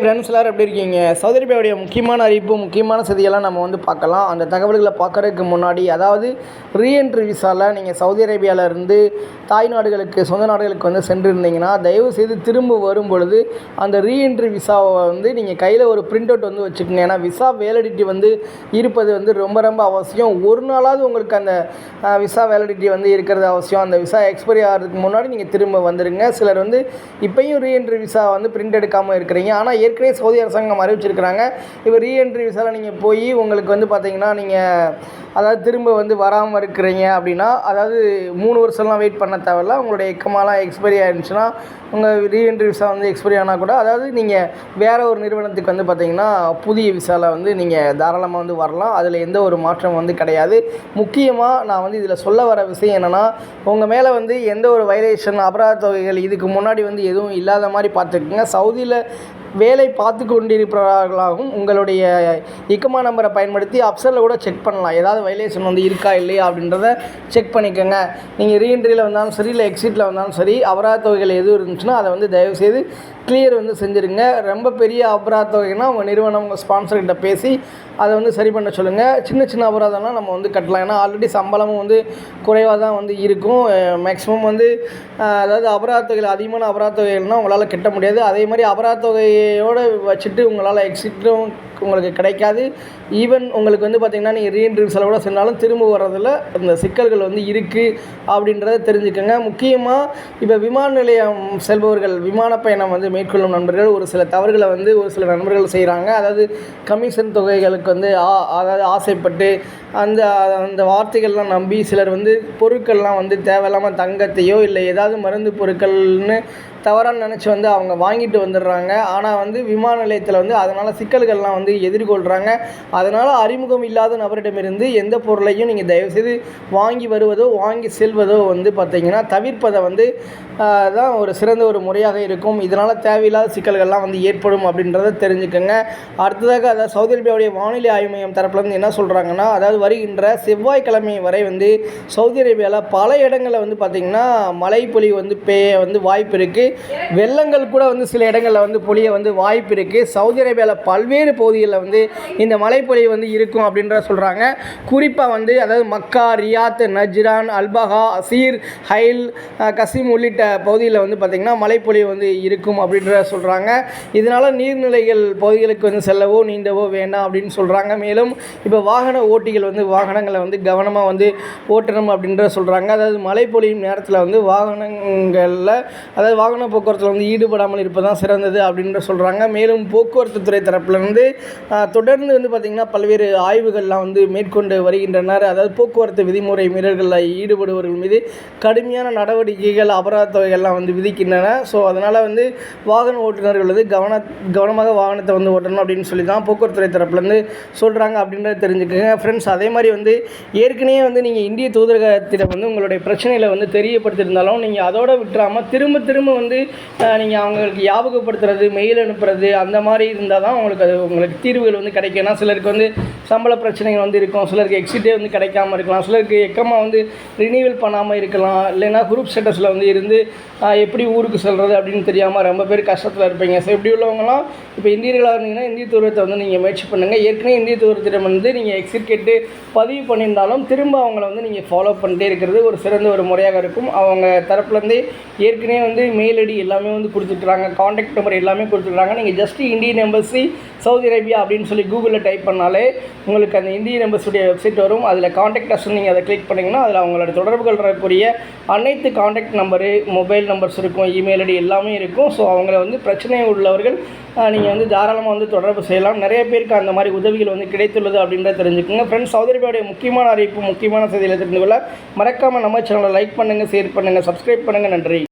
Friends எல்லோரும் எப்படி இருக்கீங்க? சவுதி அரேபியாவுடைய முக்கியமான அறிவிப்பு முக்கியமான செய்தியெல்லாம் நம்ம வந்து பார்க்கலாம். அந்த தகவல்களை பார்க்குறதுக்கு முன்னாடி அதாவது ரீஎன்ட்ரி விசாவில் நீங்கள் சவுதி அரேபியாவிலேருந்து தாய் நாடுகளுக்கு சொந்த நாடுகளுக்கு வந்து சென்றிருந்தீங்கன்னா தயவு செய்து திரும்ப வரும் பொழுது அந்த ரீஎன்ட்ரி விசாவை வந்து நீங்கள் கையில் ஒரு பிரிண்ட் அவுட் வந்து வச்சுக்கோங்க. ஏன்னா விசா வேலிடிட்டி வந்து இருப்பது வந்து ரொம்ப ரொம்ப அவசியம். ஒரு நாளாவது உங்களுக்கு அந்த விசா வேலிடிட்டி வந்து இருக்கிறது அவசியம். அந்த விசா எக்ஸ்பைரி ஆகிறதுக்கு முன்னாடி நீங்கள் திரும்ப வந்துடுங்க சிலர் வந்து இப்போயும் ரீஎன்ட்ரி விசா வந்து பிரிண்ட் எடுக்காமல் இருக்கிறீங்க. ஆனால் ஏற்கனவே சவுதி அரசாங்கம் அறிவிச்சிருக்கிறாங்க. இப்போ ரீஎன்ட்ரி விசாவில் நீங்கள் போய் உங்களுக்கு வந்து பார்த்தீங்கன்னா நீங்கள் அதாவது திரும்ப வந்து வராமல் இருக்கிறீங்க அப்படின்னா அதாவது மூணு வருஷம்லாம் வெயிட் பண்ண தேவையில்ல. உங்களுடைய எக்கமாலாம் எக்ஸ்பைரி ஆயிருந்துச்சுன்னா உங்கள் ரீஎன்ட்ரி விசா வந்து எக்ஸ்பைரி ஆனால் கூட அதாவது நீங்கள் வேறு ஒரு நிறுவனத்துக்கு வந்து பார்த்தீங்கன்னா புதிய விசாவில் வந்து நீங்கள் தாராளமாக வந்து வரலாம். அதில் எந்த ஒரு மாற்றம் வந்து கிடையாது. முக்கியமாக நான் வந்து இதில் சொல்ல வர விஷயம் என்னென்னா உங்கள் மேலே வந்து எந்த ஒரு வைலேஷன் அபராத தொகைகள் இதுக்கு முன்னாடி வந்து எதுவும் இல்லாத மாதிரி பார்த்துக்குங்க. சவுதியில் வேலை பார்த்து கொண்டிருப்பவர்களாகவும் உங்களுடைய இக்கமா நம்பரை பயன்படுத்தி அப்சரில் கூட செக் பண்ணலாம். ஏதாவது வைலேஷன் வந்து இருக்கா இல்லையா அப்படின்றத செக் பண்ணிக்கோங்க. நீங்கள் ரீஎன்ட்ரியில் வந்தாலும் சரி இல்லை எக்ஸிட்டில் வந்தாலும் சரி அபராத தொகைகள் எதுவும் இருந்துச்சுன்னா அதை வந்து தயவுசெய்து கிளியர் வந்து செஞ்சுருங்க. ரொம்ப பெரிய அபராத தொகைனா உங்கள் நிறுவனம் உங்கள் ஸ்பான்சர்கிட்ட பேசி அதை வந்து சரி பண்ண சொல்லுங்கள் சின்ன சின்ன அபராதம்லாம் நம்ம வந்து கட்டலாம். ஏன்னா ஆல்ரெடி சம்பளமும் வந்து குறைவாக தான் வந்து இருக்கும். மேக்ஸிமம் வந்து அதாவது அபராத தொகைகள் அதிகமான அபராத தொகைகள்னால் உங்களால் கட்ட முடியாது. அதே மாதிரி அபராத தொகையோடு வச்சுட்டு உங்களால் எக்ஸிட்டும் உங்களுக்கு கிடைக்காது. ஈவன் உங்களுக்கு வந்து பார்த்திங்கன்னா நீங்கள் ரீஎன்ட்ரி செலவோட சென்றாலும் திரும்ப வர்றதில் இந்த சிக்கல்கள் வந்து இருக்குது அப்படின்றத தெரிஞ்சுக்கோங்க. முக்கியமாக இப்போ விமான நிலையம் செல்பவர்கள் விமான பயணம் வந்து மேற்கொள்ளும் நண்பர்கள் ஒரு சில தவறுகளை வந்து ஒரு சில நண்பர்கள் செய்கிறாங்க அதாவது கமிஷன் தொகைகளுக்கு வந்து ஆ அதாவது ஆசைப்பட்டு அந்த அந்த வார்த்தைகள்லாம் நம்பி சிலர் வந்து பொருட்கள்லாம் வந்து தேவையில்லாமல் தங்கத்தையோ இல்லை ஏதாவது மருந்து பொருட்கள்னு தவறாக நினச்சி வந்து அவங்க வாங்கிட்டு வந்துடுறாங்க. ஆனால் வந்து விமான நிலையத்தில் வந்து அதனால் சிக்கல்கள்லாம் வந்து எதிர்கொள்கிறாங்க அதனால் அறிமுகம் இல்லாத நபரிடமிருந்து எந்த பொருளையும் நீங்கள் தயவுசெய்து வாங்கி வருவதோ வாங்கி செல்வதோ வந்து பார்த்திங்கன்னா தவிர்ப்பதை வந்து தான் ஒரு சிறந்த ஒரு முறையாக இருக்கும். இதனால் தேவையில்லாத சிக்கல்கள்லாம் வந்து ஏற்படும் அப்படின்றத தெரிஞ்சுக்கோங்க. அடுத்ததாக அதாவது சவுதி அரேபியாவுடைய வானிலை ஆய்வு மையம் தரப்புலேருந்து என்ன சொல்கிறாங்கன்னா அதாவது வருகின்ற செவ்வாய்க்கிழமை வரை வந்து சவுதி அரேபியாவில் பல இடங்களில் வந்து பார்த்திங்கன்னா மழை பொழிவு வந்து பெய்ய வந்து வாய்ப்பு இருக்குது வெள்ளங்கள் கூட வந்து சில இடங்களில் வந்து பொழிய வந்து வாய்ப்பு இருக்குது சவுதி அரேபியாவில் பல்வேறு பகுதிகளில் வந்து இந்த மழைப்பொழிவு வந்து இருக்கும் அப்படின்ற சொல்கிறாங்க குறிப்பாக வந்து அதாவது Mecca Riyadh Najran Al Baha Asir Hail Qassim உள்ளிட்ட பகுதியில் வந்து பார்த்திங்கன்னா மழைப்பொழிவு வந்து இருக்கும் அப்படின்ற சொல்கிறாங்க இதனால் நீர்நிலைகள் பகுதிகளுக்கு வந்து செல்லவோ நீண்டவோ வேண்டாம் அப்படின்னு சொல்கிறாங்க மேலும் இப்போ வாகன ஓட்டிகள் வந்து வாகனங்களை வந்து கவனமாக வந்து ஓட்டணும் அப்படின்ற சொல்கிறாங்க அதாவது மழை பொழியும் நேரத்தில் வந்து வாகனங்களில் அதாவது வாகன வாகன போக்குவரத்தில் வந்து ஈடுபடாமல் இருப்பதான் சிறந்தது அப்படின்ற சொல்கிறாங்க மேலும் போக்குவரத்து துறை தரப்புலேருந்து தொடர்ந்து வந்து பார்த்திங்கன்னா பல்வேறு ஆய்வுகள்லாம் வந்து மேற்கொண்டு வருகின்றனர். அதாவது போக்குவரத்து விதிமுறை மீறல்களில் ஈடுபடுபவர்கள் மீது கடுமையான நடவடிக்கைகள் அபராத தொகைகள்லாம் வந்து விதிக்கின்றன. ஸோ அதனால் வந்து வாகன ஓட்டுநர்கள் வந்து கவன கவனமாக வாகனத்தை வந்து ஓட்டணும் அப்படின்னு சொல்லி தான் போக்குவரத்துறை தரப்புலேருந்து சொல்கிறாங்க அப்படின்றத தெரிஞ்சுக்கோங்க. ஃப்ரெண்ட்ஸ் அதே மாதிரி வந்து ஏற்கனவே வந்து நீங்கள் இந்திய தூதரகத்திடம் வந்து உங்களுடைய பிரச்சனையில் வந்து தெரியப்படுத்தியிருந்தாலும் நீங்கள் அதோட விட்டுறாமல் திரும்ப திரும்ப வந்து வந்து நீங்கள் அவங்களுக்கு ஞாபகப்படுத்துறது மெயில் அனுப்புறது அந்த மாதிரி இருந்தால் தான் உங்களுக்கு அது உங்களுக்கு தீர்வுகள் வந்து கிடைக்கும் ஏன்னா சிலருக்கு வந்து சம்பள பிரச்சனைகள் வந்து இருக்கும். சிலருக்கு எக்ஸிட்டே வந்து கிடைக்காம இருக்கலாம். சிலருக்கு எக்கமாக வந்து ரினியூவல் பண்ணாமல் இருக்கலாம். இல்லைன்னா குரூப் ஸ்டேட்டஸில் வந்து இருந்து எப்படி ஊருக்கு செல்கிறது அப்படின்னு தெரியாமல் ரொம்ப பேர் கஷ்டத்தில் இருப்பீங்க. ஸோ இப்படி உள்ளவங்களாம் இப்போ இந்தியர்களாக இருந்தீங்கன்னா இந்திய தூரத்தை வந்து நீங்கள் முயற்சி பண்ணுங்கள் ஏற்கனவே இந்திய தூரத்திடம் வந்து நீங்கள் எக்ஸிட் கேட்டு பதிவு பண்ணியிருந்தாலும் திரும்ப அவங்கள வந்து நீங்கள் ஃபாலோ பண்ணிட்டே இருக்கிறது ஒரு சிறந்த ஒரு முறையாக இருக்கும். அவங்க தரப்புலேருந்தே ஏற்கனவே வந்து மெயில் ஐடி எல்லாமே வந்து கொடுத்துட்றாங்க காண்டாக்ட் நம்பர் எல்லாமே கொடுத்துட்றாங்க நீங்கள் just Indian embassy Saudi Arabia அப்படின்னு சொல்லி கூகுளில் டைப் பண்ணாலே உங்களுக்கு அந்த இந்தியன் எம்பஸுடைய வெப்சைட் வரும். அதில் காண்டாக்ட் அஸ் நீங்கள் அதை கிளிக் பண்ணிங்கன்னா அதில் அவங்களோட தொடர்பு இருக்கக்கூடிய அனைத்து காண்டாக்ட் நம்பரு மொபைல் நம்பர்ஸ் இருக்கும் இமெயில் ஐடி எல்லாமே இருக்கும். ஸோ அவங்கள வந்து பிரச்சனை உள்ளவர்கள் நீங்கள் வந்து தாராளமாக வந்து தொடர்பு செய்யலாம். நிறைய பேருக்கு அந்த மாதிரி உதவிகள் வந்து கிடைத்துள்ளது அப்படின்றத தெரிஞ்சுக்கோங்க. ஃப்ரெண்ட்ஸ் சௌதரிபாவுடைய முக்கியமான அறிவிப்பு முக்கியமான செய்திகளை தெரிந்து கொள்ள மறக்காமல் நம்ம சேனலை லைக் பண்ணுங்கள் ஷேர் பண்ணுங்கள் சப்ஸ்கிரைப் பண்ணுங்கள் நன்றி.